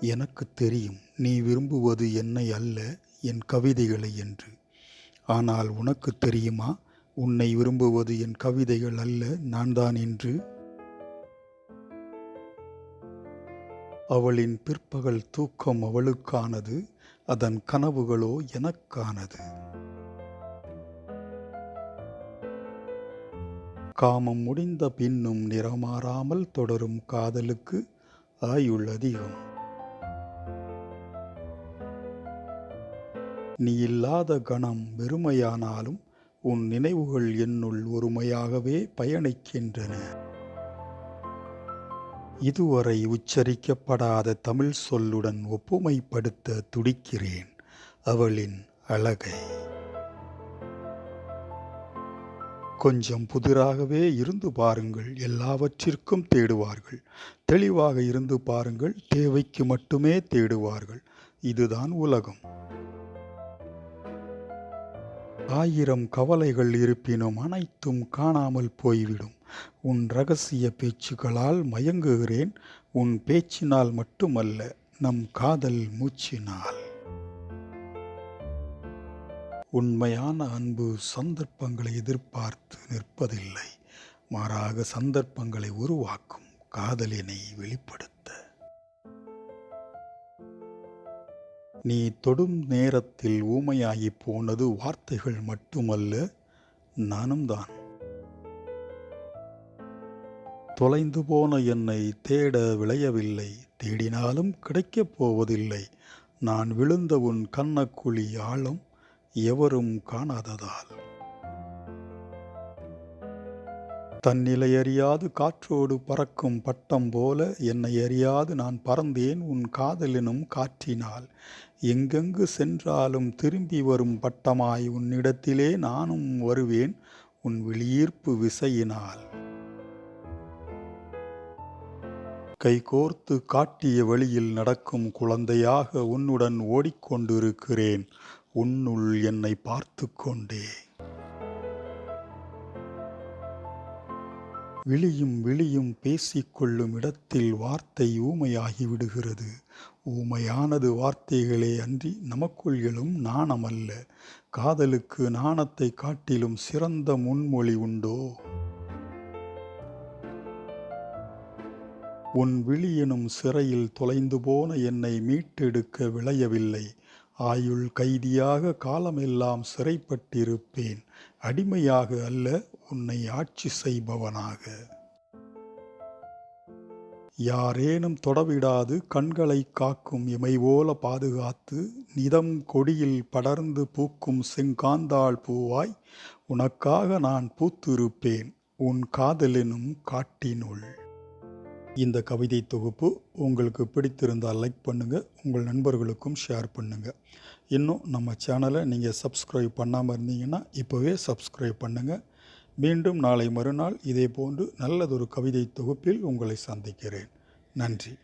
எனக்கு தெரியும் நீ விரும்புவது என்னை அல்ல என் கவிதைகளை என்று. ஆனால் உனக்கு தெரியுமா உன்னை விரும்புவது என் கவிதைகள் அல்ல நான் தான் என்று? அவளின் பிற்பகல் தூக்கம் அவளுக்கானது அதன் கனவுகளோ எனக்கானது. காமம் முடிந்த பின்னும் நிறமாறாமல் தொடரும் காதலுக்கு ஆயுள் அதிகம் நீ இல்லாத கணம் வெறுமையானாலும் உன் நினைவுகள் என்னுள் ஒருமையாகவே பயணிக்கின்றன. இதுவரை உச்சரிக்கப்படாத தமிழ் சொல்லுடன் ஒப்புமைப்படுத்த துடிக்கிறேன் அவளின் அழகை. கொஞ்சம் புதிராகவே இருந்து பாருங்கள் எல்லாவற்றிற்கும் தேடுவார்கள். தெளிவாக இருந்து பாருங்கள் தேவைக்கு மட்டுமே தேடுவார்கள். இதுதான் உலகம். ஆயிரம் கவலைகள் இருப்பினும் அனைத்தும் காணாமல் போய்விடும். உன் ரகசிய பேச்சுகளால் மயங்குகிறேன் உன் பேச்சினால் மட்டுமல்ல நம் காதல் மூச்சினால். உண்மையான அன்பு சந்தர்ப்பங்களை எதிர்பார்த்து நிற்பதில்லை. மாறாக சந்தர்ப்பங்களை உருவாக்கும் காதலினை வெளிப்படுத்த. நீ தொடும் நேரத்தில் ஊமையாகி போனது வார்த்தைகள் மட்டுமல்ல நானும் தான் தொலைந்து போன என்னை தேட விளையவில்லை தேடினாலும் கிடைக்கப் போவதில்லை. நான் விழுந்த உன் கண்ணக்குழி ஆழம் எவரும் காணாததால். தன்னிலை அறியாது காற்றோடு பறக்கும் பட்டம் போல என்னை அறியாது நான் பறந்தேன் உன் காதலினும் காற்றினால். எங்கெங்கு சென்றாலும் திரும்பி வரும் பட்டமாய் உன்னிடத்திலே நானும் வருவேன் உன் வெளியீர்ப்பு விசையினால். கைகோர்த்து காட்டிய வழியில் நடக்கும் குழந்தையாக உன்னுடன் ஓடிக்கொண்டிருக்கிறேன். உன்னுள் என்னை பார்த்து கொண்டே விழியும் விழியும் பேசிக்கொள்ளும் இடத்தில் வார்த்தை ஊமையாகி விடுகிறது. ஊமையானது வார்த்தைகளே அன்றி நமக்குள் எழும் நாணமல்ல. காதலுக்கு நாணத்தை காட்டிலும் சிறந்த முன்மொழி உண்டோ? உன் விழியெனும் சிறையில் தொலைந்து போன என்னை மீட்டெடுக்க விளையவில்லை. ஆயுள் கைதியாக காலமெல்லாம் சிறைப்பட்டிருப்பேன். அடிமையாக அல்ல உன்னை ஆட்சி செய்பவனாக. யாரேனும் தொடவிடாது கண்களை காக்கும் இமை போல பாதுகாத்து நிதம் கொடியில் படர்ந்து பூக்கும் செங்காந்தாள் பூவாய் உனக்காக நான் பூத்திருப்பேன். உன் காதலெனும் காட்டினுள். இந்த கவிதை தொகுப்பு உங்களுக்கு பிடித்திருந்தால் லைக் பண்ணுங்கள் உங்கள் நண்பர்களுக்கும் ஷேர் பண்ணுங்கள் இன்னும் நம்ம சேனலை நீங்கள் சப்ஸ்கிரைப் பண்ணாமல் இருந்தீங்கன்னா இப்போவே சப்ஸ்கிரைப் பண்ணுங்கள் மீண்டும் நாளை மறுநாள் இதே போன்று நல்லதொரு கவிதை தொகுப்பில் உங்களை சந்திக்கிறேன். நன்றி.